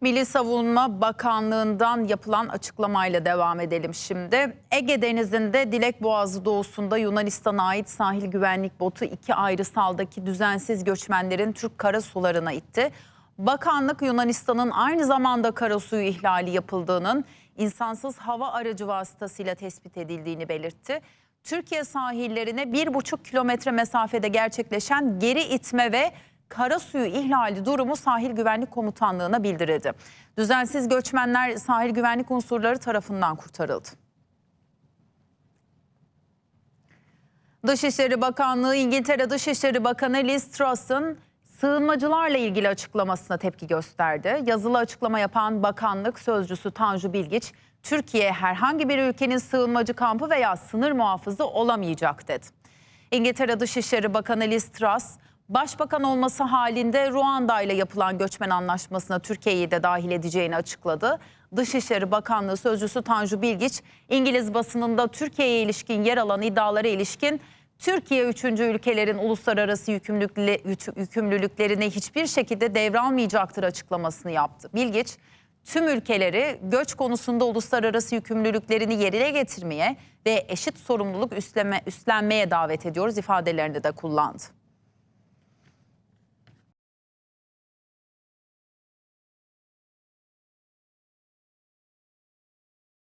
Milli Savunma Bakanlığı'ndan yapılan açıklamayla devam edelim şimdi. Ege Denizi'nde Dilek Boğazı doğusunda Yunanistan'a ait sahil güvenlik botu iki ayrı saldaki düzensiz göçmenlerin Türk karasularına itti. Bakanlık Yunanistan'ın aynı zamanda karasuyu ihlali yapıldığının insansız hava aracı vasıtasıyla tespit edildiğini belirtti. Türkiye sahillerine bir buçuk kilometre mesafede gerçekleşen geri itme ve karasuyu ihlali durumu Sahil Güvenlik Komutanlığı'na bildirildi. Düzensiz göçmenler sahil güvenlik unsurları tarafından kurtarıldı. Dışişleri Bakanlığı İngiltere Dışişleri Bakanı Liz Truss'ın sığınmacılarla ilgili açıklamasına tepki gösterdi. Yazılı açıklama yapan bakanlık sözcüsü Tanju Bilgiç, Türkiye herhangi bir ülkenin sığınmacı kampı veya sınır muhafızı olamayacak dedi. İngiltere Dışişleri Bakanı Liz Truss, Başbakan olması halinde Ruanda ile yapılan göçmen anlaşmasına Türkiye'yi de dahil edeceğini açıkladı. Dışişleri Bakanlığı Sözcüsü Tanju Bilgiç, İngiliz basınında Türkiye'ye ilişkin yer alan iddialara ilişkin Türkiye üçüncü ülkelerin uluslararası yükümlülüklerini hiçbir şekilde devralmayacaktır açıklamasını yaptı. Bilgiç, tüm ülkeleri göç konusunda uluslararası yükümlülüklerini yerine getirmeye ve eşit sorumluluk üstleme, üstlenmeye davet ediyoruz ifadelerinde de kullandı.